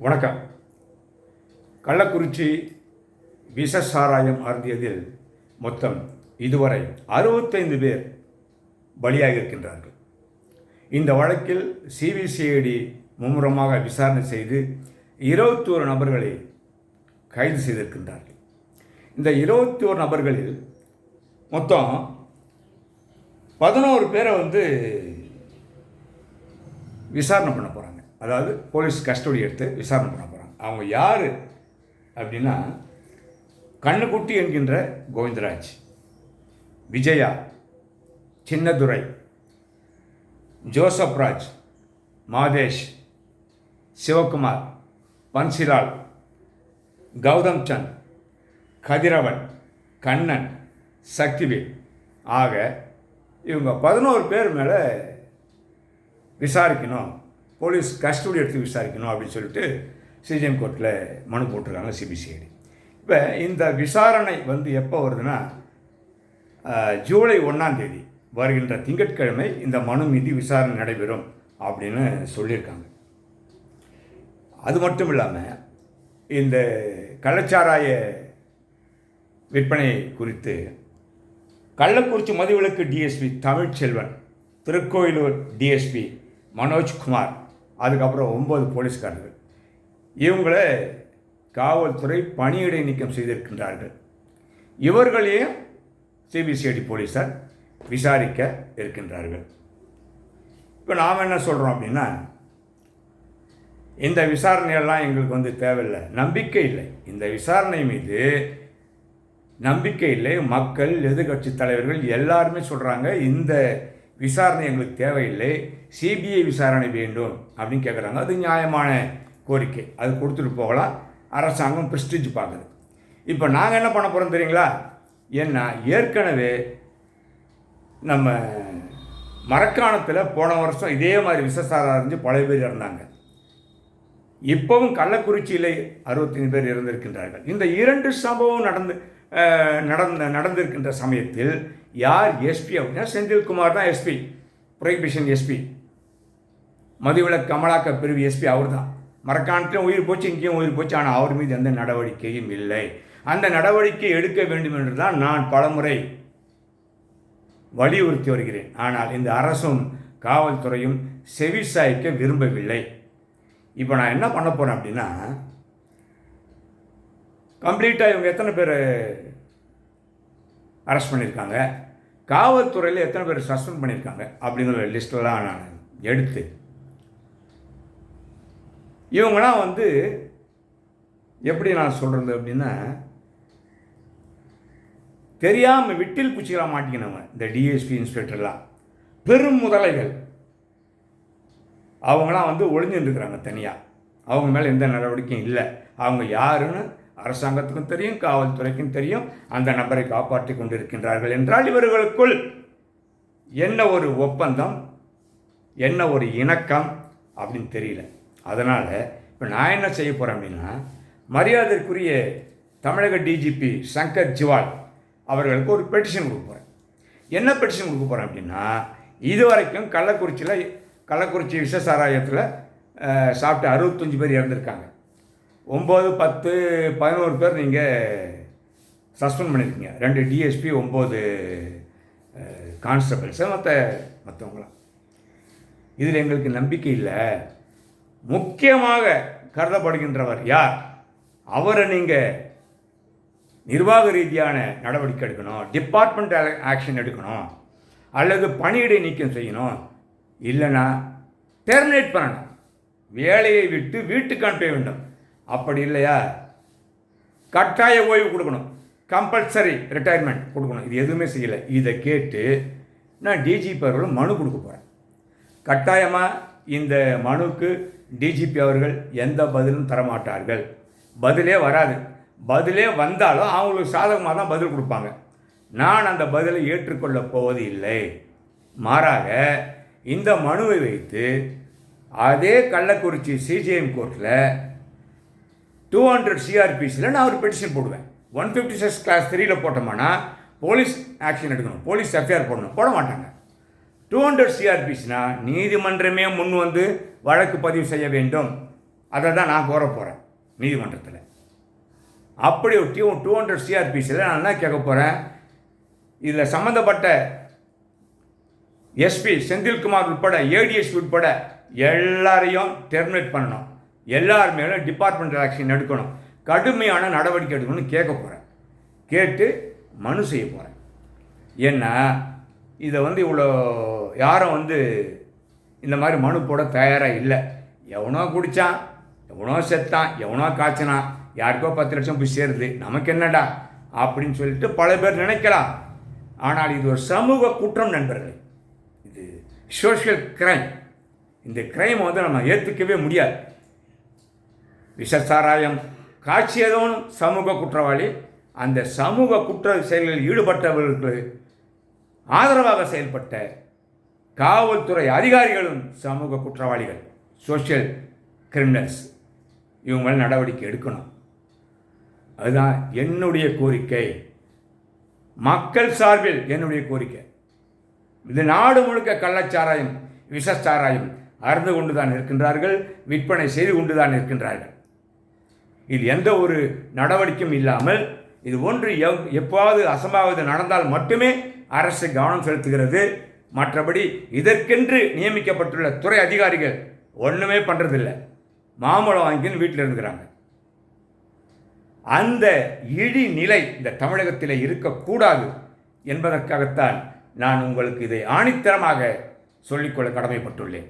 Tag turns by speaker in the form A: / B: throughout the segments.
A: வணக்கம். கள்ளக்குறிச்சி விஷ சாராயம் அருந்தியதில் மொத்தம் இதுவரை அறுபத்தைந்து பேர் பலியாக இருக்கின்றார்கள் இந்த வழக்கில் சிபிசிஐடி மும்முரமாக விசாரணை செய்து இருபத்தி ஒரு நபர்களை கைது செய்திருக்கின்றார்கள். இந்த இருபத்தி ஒரு நபர்களில் மொத்தம் பதினோரு பேரை வந்து விசாரணை பண்ண போகிறாங்க அதாவது போலீஸ் கஸ்டடி எடுத்து விசாரணை பண்ண போகிறாங்க அவங்க யார் அப்படின்னா கண்ணுக்குட்டி என்கின்ற கோவிந்தராஜ் விஜயா சின்னதுரை ஜோசப் ராஜ் மாதேஷ் சிவகுமார் பன்சிலால் கௌதம் சந்த் கதிரவன் கண்ணன் சக்திவேல். ஆக இவங்க பதினோரு பேர் மேலே விசாரிக்கணும். போலீஸ் கஸ்டடி எடுத்து விசாரிக்கணும் அப்படின்னு சொல்லிட்டு சிஜிஎம் கோர்ட்டில் மனு போட்டிருக்காங்க சிபிசிஐடி. இப்போ இந்த விசாரணை வந்து எப்போ வருதுன்னா ஜூலை ஒன்றாம் தேதி வருகின்ற திங்கட்கிழமை இந்த மனு மீது விசாரணை நடைபெறும் அப்படின்னு சொல்லியிருக்காங்க. அது மட்டும் இல்லாமல் இந்த கள்ளச்சாராய விற்பனை குறித்து கள்ளக்குறிச்சி மதுவிலக்கு டிஎஸ்பி தமிழ்ச்செல்வன் திருக்கோயிலூர் டிஎஸ்பி மனோஜ்குமார் அதுக்கப்புறம் ஒம்பது போலீஸ்காரர்கள். இவங்களை காவல்துறை பணியிடை நீக்கம் செய்திருக்கின்றார்கள். இவர்களையும் சிபிசிஐடி போலீஸார் விசாரிக்க இருக்கின்றார்கள். இப்போ நாம் என்ன சொல்கிறோம் அப்படின்னா இந்த விசாரணையெல்லாம் எங்களுக்கு வந்து தேவையில்லை. நம்பிக்கை இல்லை. இந்த விசாரணை மீது நம்பிக்கை இல்லை. மக்கள் எதிர்கட்சி தலைவர்கள் எல்லாருமே சொல்கிறாங்க இந்த விசாரணை எங்களுக்கு தேவையில்லை. சிபிஐ விசாரணை வேண்டும் அப்படின்னு கேட்குறாங்க அது நியாயமான கோரிக்கை. அது கொடுத்துட்டு போகலாம். அரசாங்கம் ப்ரெஸ்டிஜ் பார்க்குது இப்போ நாங்கள் என்ன பண்ண போகிறோம் தெரியுங்களா? ஏன்னா ஏற்கனவே நம்ம மரக்காணத்தில் போன வருஷம் இதே மாதிரி விசசாரம் அறிஞ்சு பல பேர் இறந்தாங்க. இப்போவும் கள்ளக்குறிச்சியில் அறுபத்தஞ்சு பேர் இறந்திருக்கின்றார்கள். இந்த இரண்டு சம்பவம் நடந்து நடந்த நடந்திருக்கின்ற சமயத்தில் யார் எஸ்பி அப்படின்னா செந்தில்குமார் தான் எஸ்பி புரோகிபிஷன் எஸ்பி மதுவிலக்கு அமலாக்க பிரிவு எஸ்பி அவர் தான் மரக்காணத்திலும் உயிர் போச்சு இங்கேயும் உயிர் போச்சு ஆனால் அவர் மீது எந்த நடவடிக்கையும் இல்லை. அந்த நடவடிக்கை எடுக்க வேண்டும் என்று தான் நான் பலமுறை வலியுறுத்தி வருகிறேன். ஆனால் இந்த அரசும் காவல்துறையும் செவிசாய்க்க விரும்பவில்லை. இப்போ நான் என்ன பண்ண போகிறேன் அப்படின்னா கம்ப்ளீட்டாக இவங்க எத்தனை பேர் அரெஸ்ட் பண்ணியிருக்காங்க? காவல்துறையில் எத்தனை பேர் சஸ்பெண்ட் பண்ணியிருக்காங்க? அப்படிங்கிற லிஸ்ட்டெல்லாம் நான் எடுத்து இவங்களாம் வந்து எப்படி நான் சொல்கிறது அப்படின்னா தெரியாமல் விட்டில் குச்சிகளாக மாட்டிக்கினவங்க இந்த டிஎஸ்பி இன்ஸ்பெக்டர்லாம் பெரும் முதலைகள். அவங்களாம் வந்து ஒளிஞ்சுட்டு இருக்கிறாங்க தனியாக அவங்க மேலே எந்த நடவடிக்கையும் இல்லை. அவங்க யாருன்னு அரசாங்கத்துக்கும் தெரியும் காவல்துறைக்கும் தெரியும் அந்த நபரை காப்பாற்றி கொண்டிருக்கின்றார்கள் என்றால் இவர்களுக்குள் என்ன ஒரு ஒப்பந்தம் என்ன ஒரு இணக்கம் அப்படின்னு தெரியல. அதனால் இப்போ நான் என்ன செய்ய போகிறேன் அப்படின்னா மரியாதைக்குரிய தமிழக டிஜிபி சங்கர் ஜிவால் அவர்களுக்கு ஒரு பெட்டிஷன் கொடுக்க போகிறேன் என்ன பெட்டிஷன் கொடுக்க போகிறேன் அப்படின்னா இது வரைக்கும் கள்ளக்குறிச்சியில் கள்ளக்குறிச்சி விஷசாராயத்தில் அஹ், சாப்பிட்டு அறுபத்தஞ்சு பேர் இறந்துருக்காங்க. ஒம்பது பத்து பதினோரு பேர் நீங்கள் சஸ்பெண்ட் பண்ணியிருக்கீங்க ரெண்டு டிஎஸ்பி ஒம்பது கான்ஸ்டபிள்ஸு. மற்ற மற்றவங்களாம் இதில் எங்களுக்கு நம்பிக்கை இல்லை. முக்கியமாக கருதப்படுகின்றவர் யார்? அவரை நீங்கள் நிர்வாக ரீதியான நடவடிக்கை எடுக்கணும் டிபார்ட்மெண்ட் ஆக்ஷன் எடுக்கணும் அல்லது பணியிடை நீக்கம் செய்யணும். இல்லைன்னா டெர்மினேட் பண்ணணும். வேலையை விட்டு வீட்டுக்கு அனுப்ப வேண்டும். அப்படி இல்லையா? கட்டாய ஓய்வு கொடுக்கணும். கம்பல்சரி ரிட்டையர்மெண்ட் கொடுக்கணும். இது எதுவுமே செய்யலை. இதை கேட்டு நான் டிஜிபி அவர்கள் மனு கொடுக்க போகிறேன் கட்டாயமாக இந்த மனுக்கு டிஜிபி அவர்கள் எந்த பதிலும் தரமாட்டார்கள். பதிலே வராது. பதிலே வந்தாலும் அவங்களுக்கு சாதகமாக தான் பதில் கொடுப்பாங்க. நான் அந்த பதிலை ஏற்றுக்கொள்ளப் போவது இல்லை. மாறாக இந்த மனுவை வைத்து அதே கள்ளக்குறிச்சி சிஜிஎம் கோர்ட்டில் டூ ஹண்ட்ரட் சிஆர்பிசியில் நான் ஒரு பெட்டிஷன் போடுவேன். ஒன் ஃபிஃப்டி சிக்ஸ் கிளாஸ் த்ரீயில் போட்டோம்னா போலீஸ் ஆக்ஷன் எடுக்கணும். போலீஸ் எஃப்ஐஆர் போடணும். போட மாட்டாங்க. டூ ஹண்ட்ரட் சிஆர்பிஸ்னா நீதிமன்றமே முன் வந்து வழக்கு பதிவு செய்ய வேண்டும். அதை தான் நான் கோர போகிறேன் நீதிமன்றத்தில். அப்படி ஒரு டூ டூ ஹண்ட்ரட் சிஆர்பிஸில் நான் என்ன கேட்க போகிறேன் இதில் சம்மந்தப்பட்ட எஸ்பி செந்தில்குமார் உட்பட ஏடிஎஸ் உட்பட எல்லாரையும் டெர்மினேட் பண்ணணும். எல்லார் மேலும் டிபார்ட்மெண்டல் ஆக்ஷன் எடுக்கணும். கடுமையான நடவடிக்கை எடுக்கணும்னு கேட்க போகிறேன் கேட்டு மனு செய்ய போகிறேன் ஏன்னா இதை வந்து இவ்வளோ யாரும் வந்து இந்த மாதிரி மனு போட தயாராக இல்லை. எவனோ குடித்தான் எவனோ செத்தான் எவனோ காய்ச்சினான் யாருக்கோ பத்து லட்சம் போய் சேருது நமக்கு என்னடா அப்படின்னு சொல்லிட்டு பல பேர் நினைக்கலாம். ஆனால் இது ஒரு சமூக குற்றம் நண்பர்களே. இது சோஷியல் கிரைம் இந்த கிரைமை வந்து நம்ம ஏற்றுக்கவே முடியாது. விஷசாராயம் காட்சியதோன் சமூக குற்றவாளி. அந்த சமூக குற்ற செயல்களில் ஈடுபட்டவர்களுக்கு ஆதரவாக செயல்பட்ட காவல்துறை அதிகாரிகளும் சமூக குற்றவாளிகள் சோஷியல் கிரிமினல்ஸ் இவங்க நடவடிக்கை எடுக்கணும். அதுதான் என்னுடைய கோரிக்கை. மக்கள் சார்பில் என்னுடைய கோரிக்கை. இது நாடு முழுக்க கள்ளச்சாராயம் விஷச்சாராயம் அறந்து கொண்டு தான் இருக்கின்றார்கள் விற்பனை செய்து கொண்டு தான் இருக்கின்றார்கள் இது எந்த ஒரு நடவடிக்கையும் இல்லாமல் இது ஒன்று எவ் எப்பாவது அசம்பாவிதம் நடந்தால் மட்டுமே அரசு கவனம் செலுத்துகிறது. மற்றபடி இதற்கென்று நியமிக்கப்பட்டுள்ள துறை அதிகாரிகள் ஒன்றுமே பண்ணுறதில்லை மாம்பழம் வாங்கின்னு வீட்டில் இருக்கிறாங்க அந்த இழி நிலை இந்த தமிழகத்தில் இருக்கக்கூடாது என்பதற்காகத்தான் நான் உங்களுக்கு இதை ஆணித்தரமாக சொல்லிக்கொள்ள கடமைப்பட்டுள்ளேன்.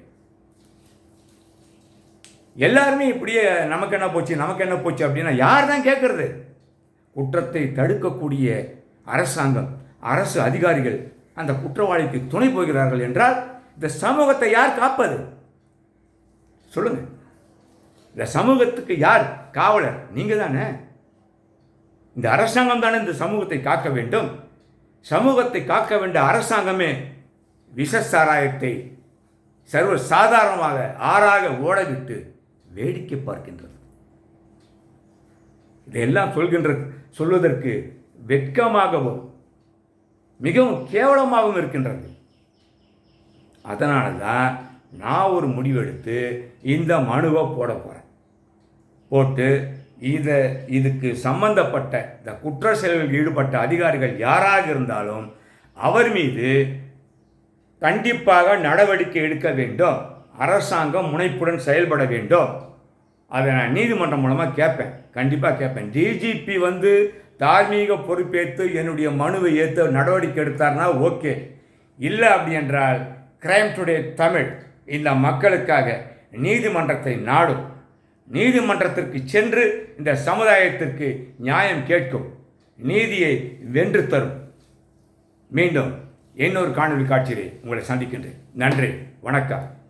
A: எல்லாருமே இப்படியே நமக்கு என்ன போச்சு நமக்கு என்ன போச்சு அப்படின்னா யார் தான் கேட்குறது குற்றத்தை தடுக்கக்கூடிய அரசாங்கம் அரசு அதிகாரிகள் அந்த குற்றவாளிக்கு துணை போகிறார்கள் என்றால் இந்த சமூகத்தை யார் காப்பது? சொல்லுங்க. இந்த சமூகத்துக்கு யார் காவலர்? நீங்கள் தானே. இந்த அரசாங்கம் தானே இந்த சமூகத்தை காக்க வேண்டும். சமூகத்தை காக்க வேண்டிய அரசாங்கமே விஷ சாராயத்தை சர்வ சாதாரணமாக ஆறாக ஓடவிட்டு வேடிக்கை பார்க்கின்றது. இதையெல்லாம் சொல்கின்ற சொல்வதற்கு வெட்கமாகவும் மிகவும் கேவலமாகவும் இருக்கின்றது. அதனால தான் நான் ஒரு முடிவெடுத்து இந்த மனுவை போட போகிறேன் போட்டு இதை இதுக்கு சம்பந்தப்பட்ட இந்த குற்ற செயல்களில் ஈடுபட்ட அதிகாரிகள் யாராக இருந்தாலும் அவர் மீது கண்டிப்பாக நடவடிக்கை எடுக்க வேண்டும். அரசாங்கம் முனைப்புடன் செயல்பட வேண்டும். அதை நான் நீதிமன்றம் மூலமாக கேட்பேன். கண்டிப்பாக கேட்பேன். டிஜிபி வந்து தார்மீக பொறுப்பேற்று என்னுடைய மனுவை ஏற்று நடவடிக்கை எடுத்தார்னா ஓகே. இல்லை அப்படி என்றால் கிரைம் டுடே தமிழ் இந்த மக்களுக்காக நீதிமன்றத்தை நாடும். நீதிமன்றத்திற்கு சென்று இந்த சமுதாயத்திற்கு நியாயம் கேட்கும். நீதியை வென்று தரும். மீண்டும் இன்னொரு காணொலி காட்சியிலே உங்களை சந்திக்கின்றேன். நன்றி. வணக்கம்.